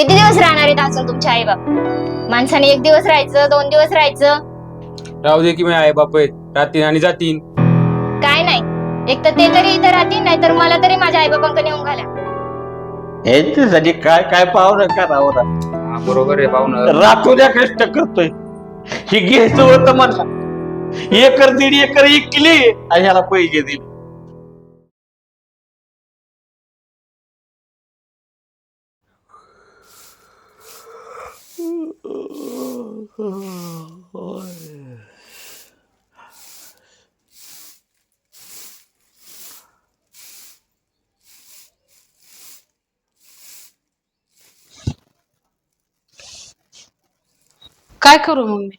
किती दिवस राहणार आहेत अजून तुमचे आई बाप? माणसाने एक दिवस राहायचं दोन दिवस राहायचं. राहू दे की मी आई बाप आहेत. राहतील आणि जातील. काय नाही. एक तर ते तरी इथं राहतील नाही तर मला तरी माझ्या आई बाबांकडे नेऊन घाला. ह्याच्यासाठी काय काय पाहुणं करावं ना हा, बरोबर आहे पाहुणं. रातोल्या कष्ट करतोय. हे घ्यायचं होतं म्हणला एकर दीड एकर इकली आणि ह्याला पैसे दिले. काय करू मग मी?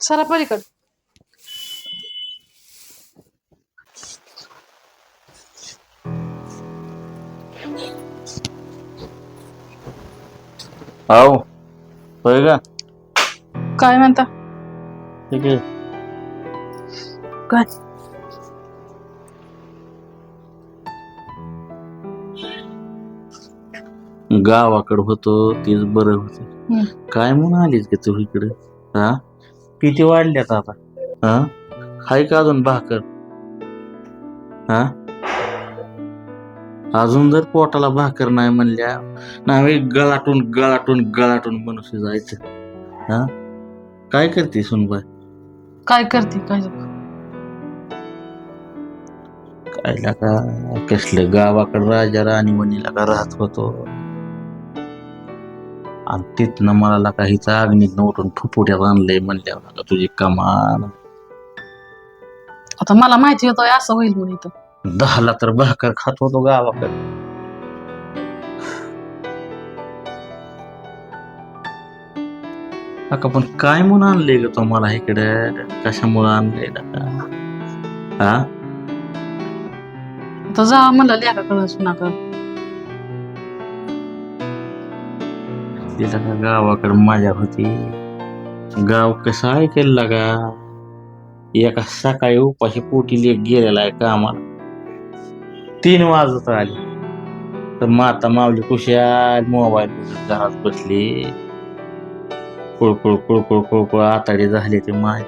सरा पलीकडे. हो होय का? काय म्हणता? ठीक आहे. काय? गावाकडं होतो तेच बरं होत. हम्म. काय म्हणून आलीस का तू इकडे? हा? किती वाढल्यात आता? हा? हाय का अजून भाकर? हा? अजून जर पोटाला भाकर नाही म्हणल्या नाही गळाटून गळाटून गळाटून मनुष्य जायचं. हा? काय करते सुनबाई? काय करते काय काय का? कसलं गावाकडं राजा राणी म्हणीला का राहत होतो? आणि तिथनं मला लका हिचं अग्नीतनं उठून फुफुट्यात आणलंय म्हणल्यावर तुझी कमान आता मला माहिती होतं असं होईल म्हणून दहाला तर भाकर खात होतो गावाकडे. अका पण काय म्हणून आणलंय ग तो मला इकडे? कशामुळे हा? आता जा लेखाकडं सुनाकडं तिला का गावाकडे मजा होती. गाव कसं ऐकायला लागा? एका सकाळी उपाशी पोटी लेक गेलेला आहे कामाला. तीन वाजत आले. तर माता मावली कुशाल मोबाईल घरात बसली. कुळकुळ कुळकुळ कुळकुळ आताडी झाली ते माझी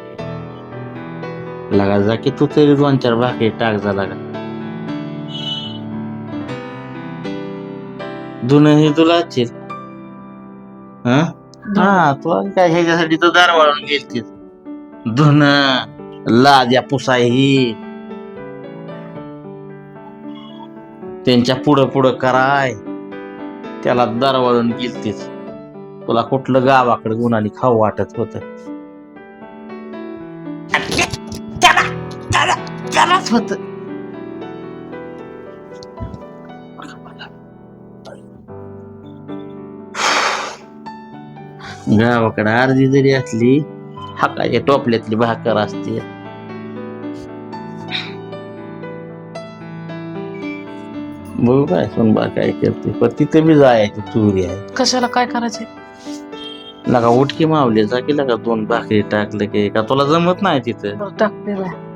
लगा जा की तू तरी दोन चार भाकरी टाक जा लागा. दुनही तुला हा? हा तू काय ह्याच्यासाठी तर दार वाळून गेलतीस धुन लाद्या पुसाई त्यांच्या पुढं पुढं कराय त्याला दार वाळून गेलतीस. तुला कुठलं गावाकडे गुणाली खाऊ वाटत होत? त्यालाच होत. गावाकडे अर्धी जरी असली हाकाच्या टोपल्यातली भाकर असते. बघू काय सोनबा काय करते. पण तिथे बी जायची चोरी आहे. कशाला काय करायचंय? लगा उठकी मावले जा की लगा दोन भाकरी टाकले की. का तुला जमत नाही तिथं? बरं टाकते बाय.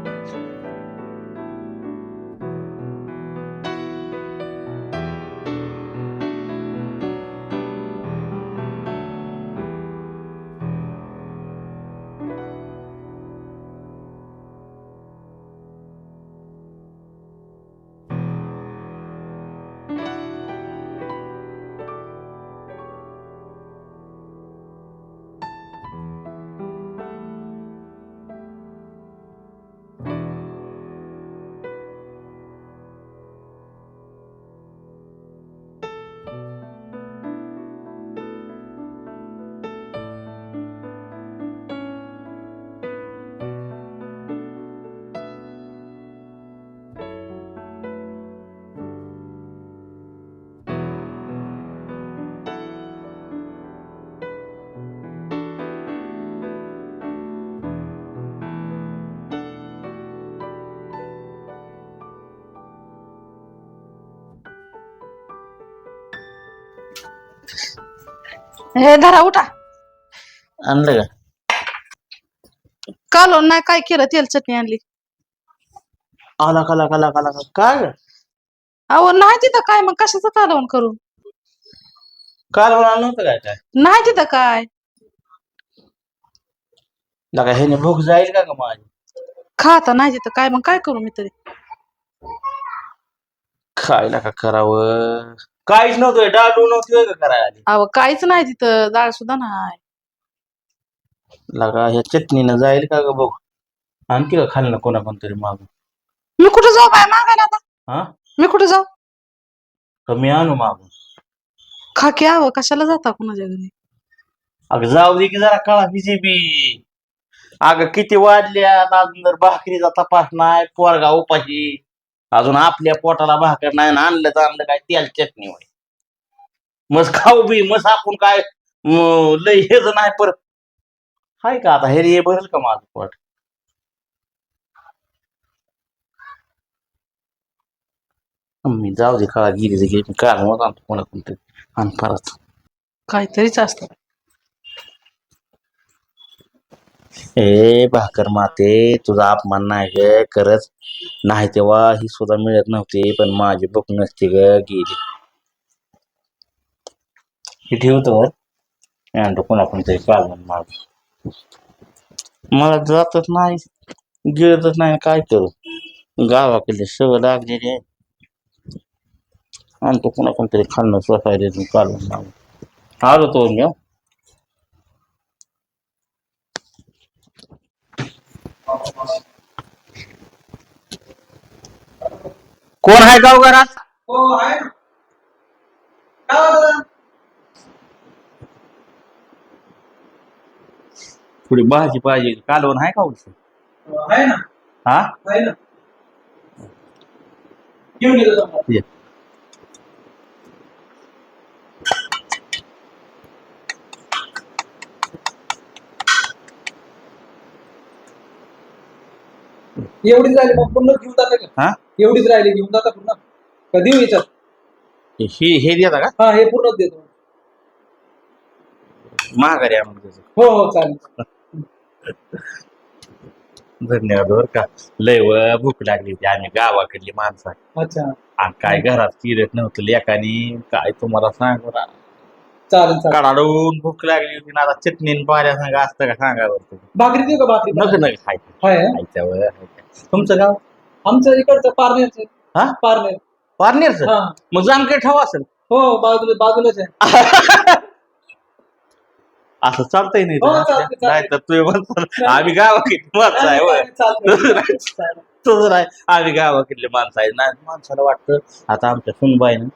हे धरा उठा. आणलं का? कालवण नाही काय केलं? तेल चटणी आणली. आला काला काला काला काला. काय ग? अहो नाही तिथं काय मग कशाचं कालवण करू? काल म्हणा नव्हतं काय काय? नाही तिथं काय. लगा ह्याने भूक जाईल का ग माझी? खाता नाही तिथं काय मग काय करू मी तरी? खायला का करावं. काहीच नव्हतं डाळू नव्हती का करायला आली. अहो काहीच नाही तिथं डाळ सुद्धा नाही. लगा ह्या चटणीनं जाईल का ग बघ? आणखी का खाल्लं कोणा कोणतरी मागून? मी कुठं जाऊ बाय मागायला आता? हा? मी कुठं जाऊ? का मी आणू मागून. खा की अहो कशाला जाता कुणाच्या घरी? अगं जाऊ दे की जरा कळा बी. अगं किती वाढल्या जर भाकरीचा तपास नाही पोरगा उपाशी. अजून आपल्या पोटाला भाकर नाही आणलं तर आणलं काय? तेल चटणी होय. मस खाऊ बी मस आपण काय लय हेच नाही परत. हाय का आता? हे रे भरेल का माझं पोट? मी जाऊ दे काळा गिरी गेली मग आणतो कोणा कोणतरी आणि परत. काहीतरीच असतं. ए भाकर माते तुझा अपमान नाही ग खरंच. नाही तेव्हा ही सुद्धा मिळत नव्हती पण माझी बुक नसती ग गेली. हे ठेवतो वर आणतो तरी कोणतरी काढून माग मला जातच नाही गिळतच नाही काय करू? गावाकडे सवय लागलेली आहे आणतो कोणा कोणतरी खाल्लं स्वतः काढून माग आलो तो मी कोण आहे गाव घरात हो आहे ना काय होतं? थोडी भाजी पाहिजे कालवण आहे का उलट आहे ना हा आहे ना घेऊन येतो तुम्हाला. ये. एवढीच राहिली मग पूर्ण घेऊन जाता का? हा? एवढीच राहिली घेऊन जाता पूर्ण? कधी याच्यात हे हे देता का? हा हे पूर्णच देतो. महागारी त्याचं. हो हो चालेल. धन्यवाद बरं का. लय व भूक लागली होती आम्ही गावाकडली माणसं. अच्छा. आणि काय घरात किरत नव्हतं लेकानी काय तुम्हाला सांगू ना चालेल भूक लागली होती ना आता चटणी पाण्या सांगा असतं का सांगा बरं तुम्ही. भाकरी देऊ का भाकरी? नका नका खायचं आहे ना? खायच्या वर खायच्या. तुमचं गाव? आमचं इकडचं पारनेरचं हा? पारनेर. पारनेरचं? हा. मग जामखेड ठाव असेल. हो बाजूला बाजूलाच आहे. असं चालतंय नाही हो, चालतंय, चालतंय. नाही तर तू म्हणतो आम्ही गावाकडली माणसं आहे होय. चालतंय. चालेल. तसं नाही. आम्ही गावाकडले माणसं आहे. नाही माणसाला वाटतं आता आमच्या सुनबाईनं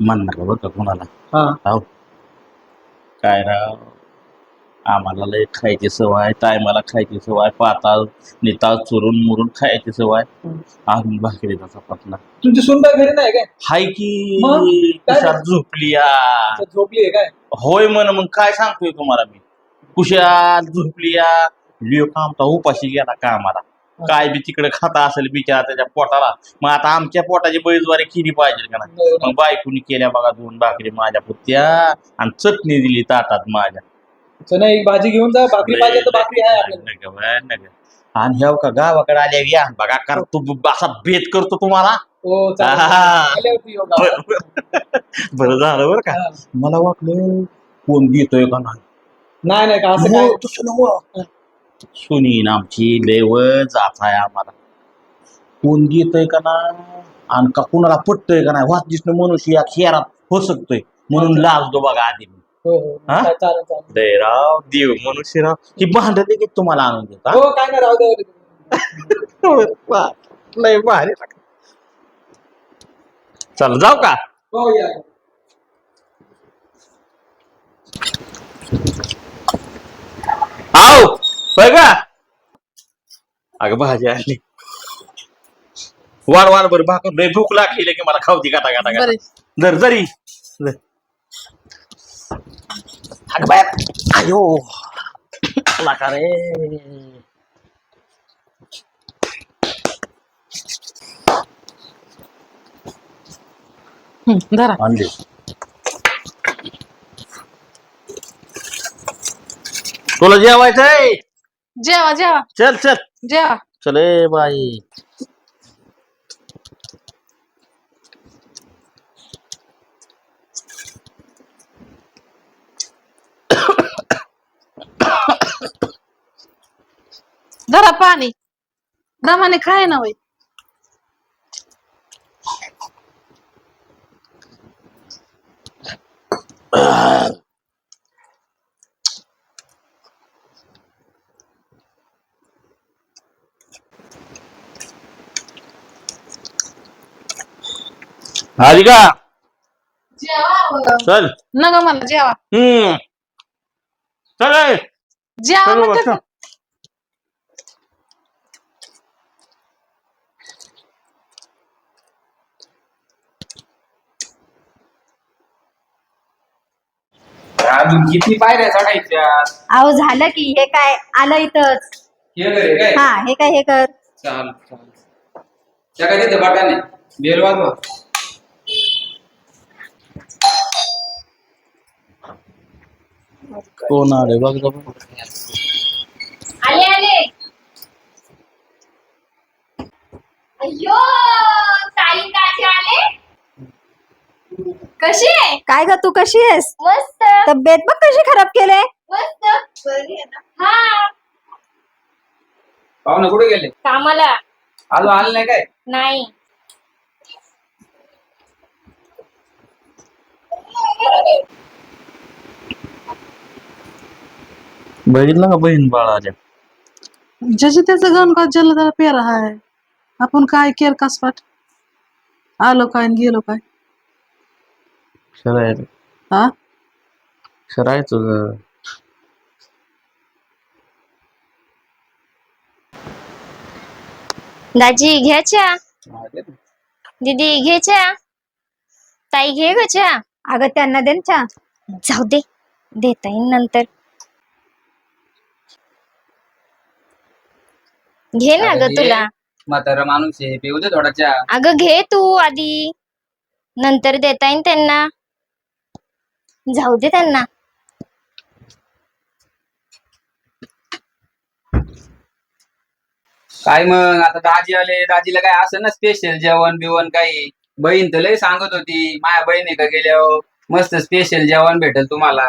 म्हणणार बरं का कोणाला? हा. राव. काय राव? आम्हाला लय खायची सवय टायमाला खायची सवय पाताळ निताळ चुरून मुरून खायची सवय. अजून भाकरीचा चपातला तुमची सुनबाई घरी नाही काय? हाय की? काय कुशात झोपली या झोपली आहे काय? होय म्हण मग काय सांगतोय तुम्हाला मी? कुशाल झोपली या लिओ कामता उपाशी गेला कामाला. काय बी तिकडे खाता असेल बिचारा त्याच्या पोटाला. मग आता आमच्या पोटाची बैजवारी केली पाहिजे का नाही? हो ना. मग बायकोनी केल्या बघा दोन भाकरी माझ्या पुत्या आणि चटणी दिली ताटात माझ्या. नाही एक भाजी घेऊन जा. भाकरी पाहिजे तर भाकरी आहे आपल्याला. नग बाय, नग. आणि ह्या का गावाकडे आल्या या. बघा करतो ब- असा भेद करतो तुम्हाला. हो चालेल. आहा. आल्यावरती येऊ गावाला. बरं झालं बरं का? हा. मला वाटलं कोण देतोय का नाही? नाही नाही का असं हो, काय. सुनीन आमची लेव जात आहे आम्हाला. कोण देतोय का ना? आणि का कुणाला पटतोय का नाही? वाच दिसणं मनुष्य या खेळात हो शकतोय म्हणून लाजतो बघा आधी. मी हो. हो? हा? चालेल चालेल चालेल. दयराव देव मनुष्यराव ही भांड देखील तुम्हाला आणून देता हो? काय नाही राहू द्या लय भारी चल जाऊ का? हो या. बघा अगं भाजी आली. वाढ वाढ बरं भाकर. लय भूक लागली की मला खावती गाटा गाटा गाटा. बरे. जर जरी. जर. अगं बाय. अयो. आला का रे धरा. आणली. तुला जेवायचंय? जेवा जेवा. चल चल. जेवा. चले बाई. धरा पाणी. दमाने खाय ना वय आली का जेवा. चल. मला जेवा. हम्म. चल ए. जेवा चल म्हणते बाबा, तर. अजून किती पायऱ्या चढायच्या अहो झालं की हे काय आलं इथंच. हे काय? हा हे काय हे कर. चाल चाल. त्या काय तिथे बटाने बेल वाजवा कोण आले बघ बघ. आले आले. अय्यो ताई काचे आले. कशी आहे? काय ग तू कशी आहेस? मस्त. तब्येत बघ कशी खराब केले. मस्त. बरी आहे ना? हा. पाहुणे कुठे गेले? कामाला. अजून आले नाही काय? नाही. बघितलं का बहीण बाळाच्या ज्याचे त्याचं गणकात ज्याला त्याला पेरा आहे आपण काय केर कसपाट आलो काय आणि गेलो काय? शराय हा शराय तुझं दाजी घ्याच्या दीदी घ्याच्या ताई घे ग चहा. अगं त्यांना दे ना चहा. जाऊ दे. देता येईल नंतर. घे ना ग अरे, तुला. म्हातारा माणूस आहे. पिऊ दे थोडा चहा अगं घे तू आधी. नंतर देता येईल त्यांना. जाऊ दे त्यांना. काय मग? आता दाजी आले. दाजीला काय असं ना स्पेशल जेवण बिवण काही? बहीण तर लय सांगत होती. माया बहिणी का गेल्यावर? मस्त स्पेशल जेवण भेटेल तुम्हाला.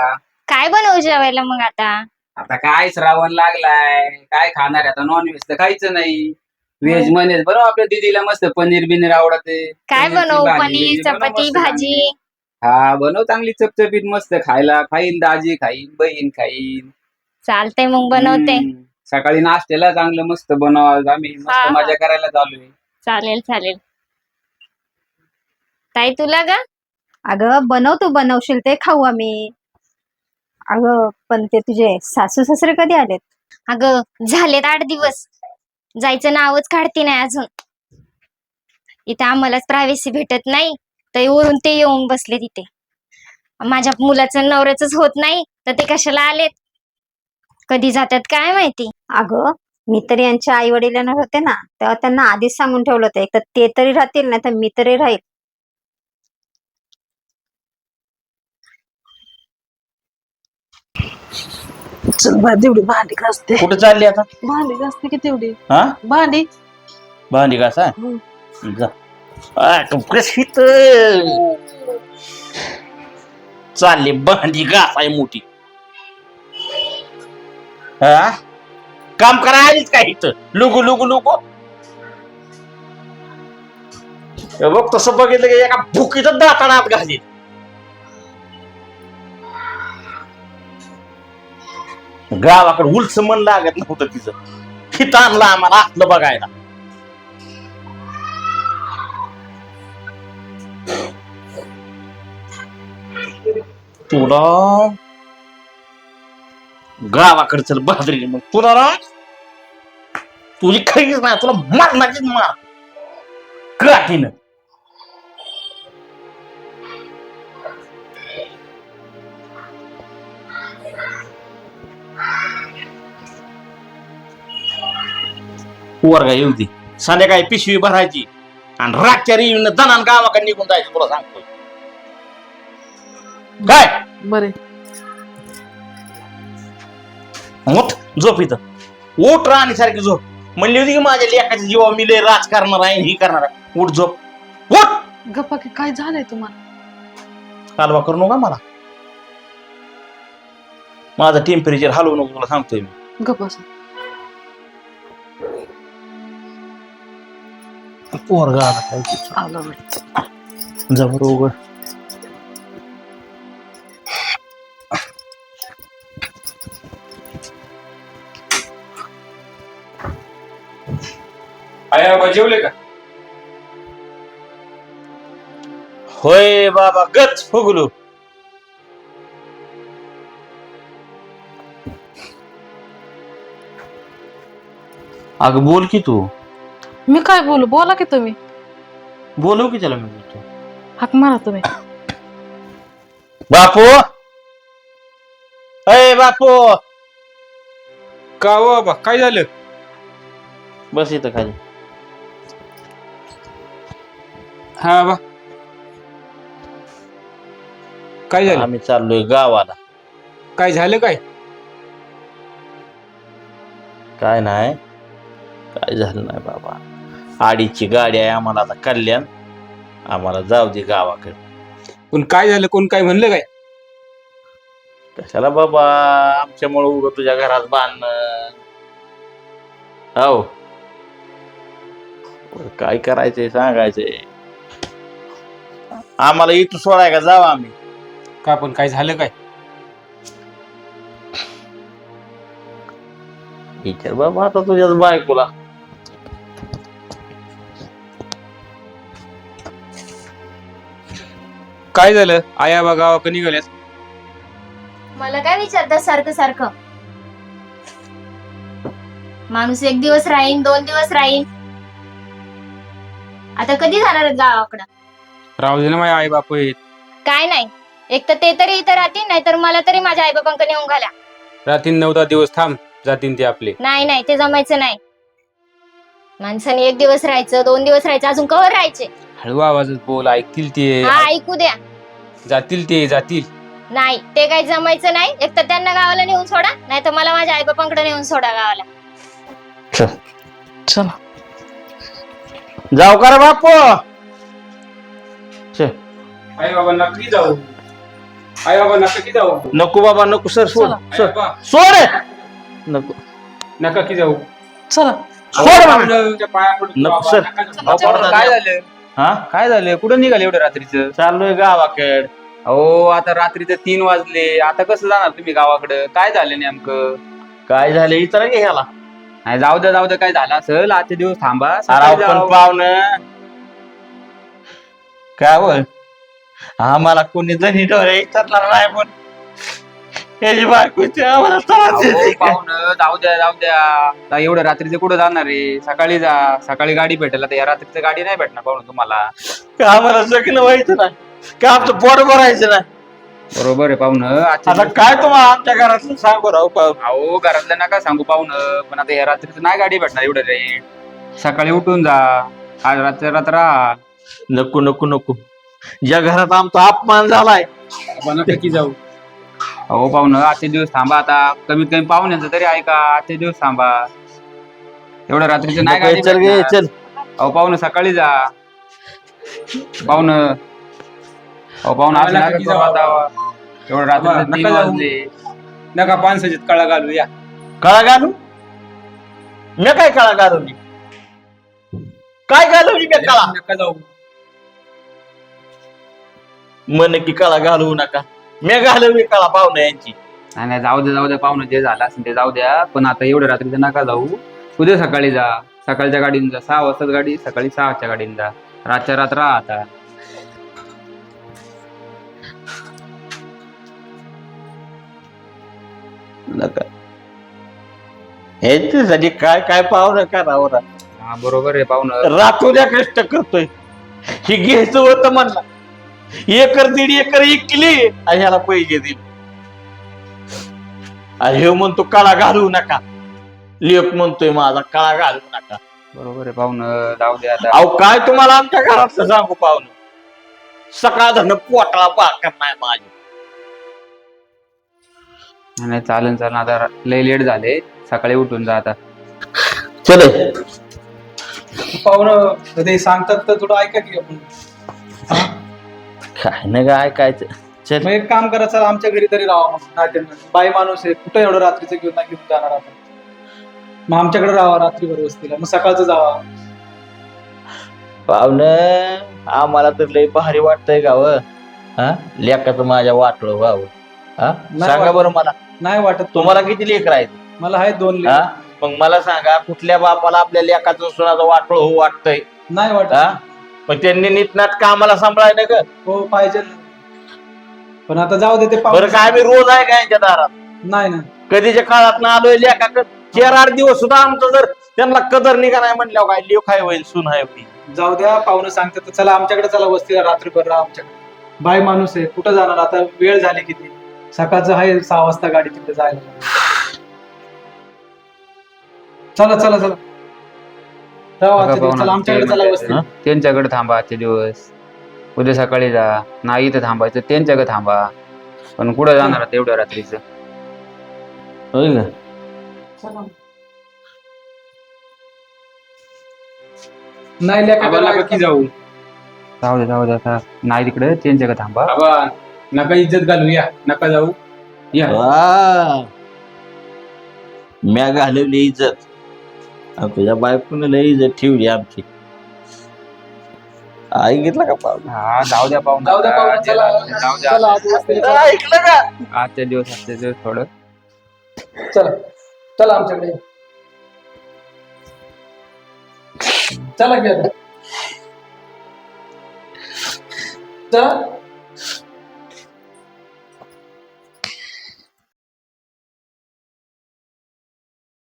काय बनवू जेवायला मग आता? आता काय श्रावण लागलाय काय खाणार आहे? आता नॉनव्हेज तर खायचं नाही. व्हेज मनेच बरं आपल्या दीदीला मस्त पनीर बिनीर आवडते. काय पनीरची बनवू? भाजी, पनीर बिजी बनव चपाती मस्त भाजी. हा बनव चांगली चपचपीत मस्त खायला. खाईन दाजी खाईन बहीण खाईन. चालतंय मग बनवते. हम्म. सकाळी नाश्त्याला चांगलं मस्त बनवा. आम्ही हा, मस्त हा. मजा करायला चालू चालेल चालेल. ताई तुला का अगं बनव तू बनवशील ते खाऊ आम्ही. अगं पण ते तुझे सासू सासरे कधी आलेत? अगं झालेत आठ दिवस. जायचं नावच काढते नाही अजून. इथे आम्हालाच प्रायव्हसी भेटत नाही तर वरून ते येऊन बसले तिथे. माझ्या मुलाचं नवऱ्याच होत नाही तर ते कशाला आलेत? कधी जातात काय माहिती? अगं मी तरी यांच्या आई वडिलांना होते ना तेव्हा त्यांना आधीच सांगून ठेवलं होतं एक तर ते तरी राहतील नाही तर मी तरी राहील. चल बाय तेवढी भांडी घासते. कुठे चालली आता? भांडी घासते की तेवढी. हा? भांडी? भांडी का सा हम्म. जा. आ, तू कशी चालली भांडी घासाय मोठी. हा? काम करा आलीच का इथं लुगू लुगू लुगू. हे बघ तसं बघितलं की एका भुकीचं दाताडात घाली गावाकडे उलच मन लागत नव्हतं तिचं. हित आणलं आम्हाला असलं बघायला. तुला गावाकडचं चल बहादरी मग. तुला ना तुझी खरीच नाही तुला मारण्याचीच मार. काठीनं वर्गा येऊ दे. संध्याकाळी पिशवी भरायची आणि रातच्या रिवीनं दणान गावाकडे निघून जायचं तुला सांगतोय. काय? बरे. मोठ झोप इथं. उठ राणीसारखी झोप. म्हणली होती की माझ्या लेखाच्या जीवा मी लय राज करणार आहे आणि ही करणार आहे. उठ झोप. उठ! गप्पा की काय झालंय तुम्हाला? कालवा करू नका मला. माझं टेम्परेचर हलवू नको तुला सांगतोय मी. गप्प पोरगा आला आलं. जबर उघड. आई बाबा जेवले का? होय बाबा गच फुगलू. अगं बोल की तू. मी काय बोलू? बोला की तुम्ही. बोलव की त्याला मी बोलतो हाक मारा तुम्ही. बापू! अय बापू! का हो बाबा काय झालं? बस इथं खाली. हा बाबा काय झालं? आम्ही चाललोय गावाला. काय झालं काय? काय नाही. काय झालं नाही बाबा? आडीची गाडी आहे आम्हाला आता कल्याण. आम्हाला जाऊ दे गावाकडे. पण काय झालं? कोण काय म्हणलं काय? कशाला बाबा? आमच्यामुळे उगं तुझ्या घरात बांधणं हो काय करायचंय सांगायचंय. आम्हाला इथं सोडाय का? जाऊ आम्ही. का पण काय झालं काय? विचार बाबा आता तुझ्याच बायकोला. काय झालं? आया बा गावाकडे निघाल्यास मला काय विचारतात सारखं सारखं? माणूस एक दिवस राहीन दोन दिवस राहीन. आता कधी जाणार आहेत गावाकडं? राहू दे ना माझ्या आई बाप आहेत. काय नाही. एक तर ते तरी इथं राहतील नाही तर मला तरी माझ्या आईबापांकडे नेऊन घाला. रात्री नऊ दहा दिवस थांब जातीन ते आपले. नाही नाही ते जमायचं नाही. माणसाने एक दिवस राहायचं दोन दिवस राहायचं अजून कवर राहायचे? हळू आवाजात बोल ऐकतील ते. हा ऐकू द्या. जातील ते जातील. नाही ते काही जमायचं नाही. एक तर त्यांना गावाला नेऊन सोडा नाही तर मला माझ्या आईबापांकडे नेऊन सोडा गावाला. चला. जाऊ का रे बापू? चल. आई बाबा नक्की जाऊ. आई बाबा नक्की जाऊ. नको बाबा नको सर सोड चला. आई सोड बाबा, सोड नको नका. की जाऊ. चला. सोड बाबा. पाया पडतो नको, बाबा, सर. नका जाऊ. नको, बाबा, काय झालं? हा? काय झालं? कुठं निघाले एवढं रात्रीचं? चाललोय गावाकडे. हो आता रात्रीचं तीन वाजले. आता कसं जाणार तुम्ही गावाकडं? काय झालं नेमकं? काय झालं? इतर घ्यायला नाही जाऊ द्या जाऊ द्या काय झालं असेल? आजचे दिवस थांबा. अरे सकाळी पण जाऊ. पाहुणं. काय बोल? आम्हाला कोणी जणी डोळे विचारणार नाही पण याची बायकोची आम्हाला त्रास अहो, देते. पाहुणं जाऊ द्या जाऊ द्या. आता एवढं रात्रीचं कुठं जाणार आहे? सकाळी जा. सकाळी गाडी भेटेल. आता या रात्रीचं गाडी नाही भेटणार पाहुणं तुम्हाला. का आम्हाला जगणं व्हायचं नाही? का आमचं पोट भरायचं नाही? बरोबर आहे पाहुणं. आता दिवस- काय तुम्हाला आमच्या घरातलं सांगू राहू पाहू. अहो घरातलं नका सांगू पाहुणं. पण आता या रात्रीचं नाही गाडी भेटणार एवढं रे सकाळी उठून जा. आज रात्र रात्र राहा. नको नको नको. ज्या घरात आमचा अपमान झालाय नक्की जाऊ? अहो पाहुणं आजचे दिवस थांबा आता. कमीत कमी पाहुण्यांचं तरी ऐका आजचे दिवस थांबा. एवढं रात्रीचं नाही गाडी चल गे भेटणार. चल. अहो पाहुणं सकाळी जा. पाहुणं. अहो पाहुणं असं नका करू आता एवढं रात्री तीन वाजले. नका पानसाची कळा घालू या. काळा घालू? मी काय काळा घालवली काय घालवली मी काळा? नका जाऊ. मन की काळा घालवू नका. मी घालवली काळा पाहुणे यांची. नाही नाही जाऊ द्या जाऊ द्या पाहुणं जे झालं असेल ते जाऊ द्या. पण आता एवढं रात्रीचं नका जाऊ. उद्या सकाळी जा. सकाळच्या गाडीने जा. सहा वाजता गाडी सकाळी सहाच्या गाडीने जा. रातच्या रात्र राहा आता. नका. ह्याच्यासाठी काय काय पाहुणं करावं? रा- हा बरोबर आहे पाहुणं. रातोल्या कष्ट करतोय. हे घ्यायचं होतं म्हणला. एकर दीड एकर इकली आणि ह्याला पैसे दिले. आणि ह्यो म्हणतो काळा घालवू नका. लेख म्हणतोय माझा काळा घालवू नका. बरोबर आहे पाहुणं जाऊ द्या आता. अहो काय तुम्हाला आमच्या घरातलं सांगू पाहुणं? सकाळ धरण पोटाला भाकर नाही माझी. नाही चालन चालन आता लय लेट झाले. सकाळी उठून जा आता. चले. पाहुणं ते सांगतात तर थोडं ऐका की आपण. हा? काय? नाही काय ऐकायचं चल. मग एक काम करा चला आमच्या घरी तरी राहा मग. नात्यांना बाई माणूस आहे कुठं एवढं रात्रीचं घेऊन नाही घेऊन जाणार आपण? मग आमच्याकडे राहा रात्रीभर वस्तीला. मग सकाळचं जावा. पाहुणं आम्हाला तर लय भारी वाटतंय गाव हा? माझ्या वाटलं व्हावं हा? सांगा वाटत. बरं मला. नाही वाटत तुम्हाला किती लेकर आहेत? मला आहे दोन लेक. हा? मग मला सांगा कुठल्या बापाला आपल्या लेखाचं सुनाचं वाटलं हो वाटतंय? नाही वाटत. हा? पण त्यांनी नीटनाट कामाला सांभाळायला का हो पाहिजे. ना. पण आता जाऊ दे ते बरं काय मी रोज आहे का यांच्या दारात? नाही ना. कधीच्या काळात ना आलोय लेखा चार आठ दिवस सुद्धा आमचं जर त्यांना कदर निघा नाही म्हणल्यावर काय आहे होईल सून आहे होईल. जाऊ द्या पाहुणं सांगतात तर चला आमच्याकडे चला वस्तीला रात्रीभर राहा आमच्याकडे. बाय माणूस आहे कुठं जाणार? आता वेळ झाली किती? सकाळचं आहे सहा वाजता गाडी तिकडे जायला. चला चला चला. चला आमच्याकडे चला त्यांच्याकडे थांबा आजचे दिवस. उद्या सकाळी जा. नाही इथं थांबायचं त्यांच्याकडे थांबा. पण कुठं जाणार आता एवढ्या रात्रीचं? का चला. नाही लेका की? जाऊ. जाऊ दे जाऊ दे आता. नाही तिकडे त्यांच्याकडे थांबा. बाबा नका इज्जत घालू या. नका जाऊ. या. म्या घालवली इज्जत. तुझ्या बायकोने लय इज्जत ठेवली आमची. आई घेतला का पाहुणा? हा जाऊ द्या पाहून जाऊ द्या पाहुणे, चला. जाऊ द्या. चला आज वस्तीला चला. ऐकलं का? आजच्या दिवस आजच्या दिवस थोडं. चला. चला आमच्याकडे. चला की आता. चला.